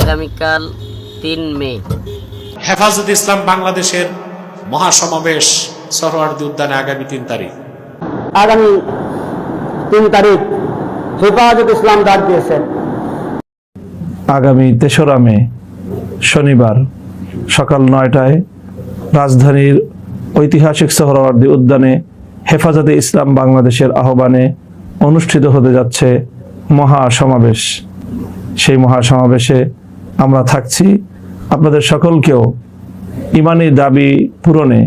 আগামীকাল তিন মে। হেফাজত ইসলাম বাংলাদেশের মহাসমাবেশ সরোয়ার্দী উদ্যানে আগামী তিন তারিখ। আগামী তিন তারিখ হেফাজত ইসলাম ডাক দিয়েছেন আগামী তেসরা মে শনিবার সকাল নয়টায় রাজধানীর ঐতিহাসিক সোহরাওয়ার্দী উদ্যানে হেফাজতে ইসলাম বাংলাদেশের আহ্বানে অনুষ্ঠিত হতে যাচ্ছে মহা সমাবেশ সেই মহা সমাবেশে আমরা থাকছি। আপনাদের সকলকেও ইমানি দাবি পূরণে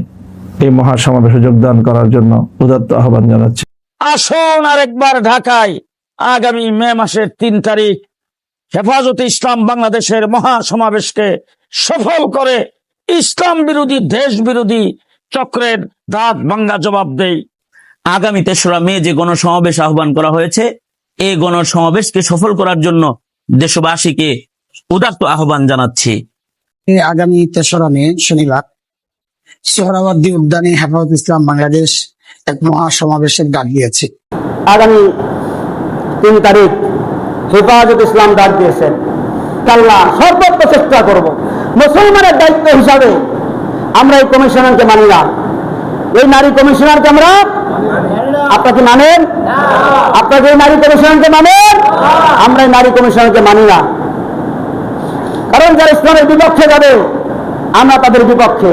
এই মহা সমাবেশে যোগদান করার জন্য উদাত্ত আহ্বান জানাচ্ছি। আসুন আরেকবার ঢাকায় আগামী মে মাসের তিন তারিখ হেফাজতে ইসলাম বাংলাদেশের মহা সমাবেশকে সফল করে ইসলাম বিরোধী দেশ বিরোধী চক্রের দাঁত ভাঙ্গা জবাব দেই। আগামী তেসরা মে যে গণসমাবেশ আহ্বান করা হয়েছে এই গণসমাবেশকে সফল করার জন্য দেশবাসীকে উদাত্ত আহ্বান জানাচ্ছি। আগামী তেসরা মে শনিবার সোহরাওয়ার্দী উদ্যানে হেফাজত ইসলাম বাংলাদেশ এক মহা সমাবেশের ডাক দিয়েছে। আগামী তিন তারিখ হেফাজত ইসলাম ডাক দিয়েছেন। আল্লাহ সর্বোচ্চ চেষ্টা করব। মুসলমানের দায়িত্ব হিসাবে আমরা এই কমিশনারকে মানি না। এই নারী কমিশনারকে আমরা আপনাকে মানেন? আপনাকে এই নারী কমিশনারকে মানেন? আমরা এই নারী কমিশনারকে মানি না। কারণ যারা ইসলামের বিপক্ষে যাবে আমরা তাদের বিপক্ষে।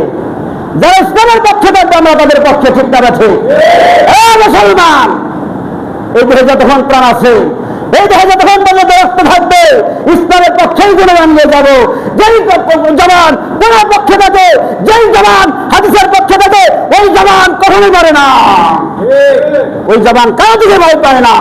যারা ইসলামের পক্ষে থাকবে আমরা তাদের পক্ষে ঠিক না আছে মুসলমান এই দেহে যতক্ষণ প্রাণ আছে এই দেহে যতক্ষণ পর্যন্ত রক্ত থাকবে ইসলামের পক্ষেই গুণগান নিয়ে যাব। যেই জবান কোন পক্ষে থাকে যেই জবান হাদিসের পক্ষে থাকে ওই জবান কখনোই মরে না। ওই জবান কারও দিকে ভয় পায় না।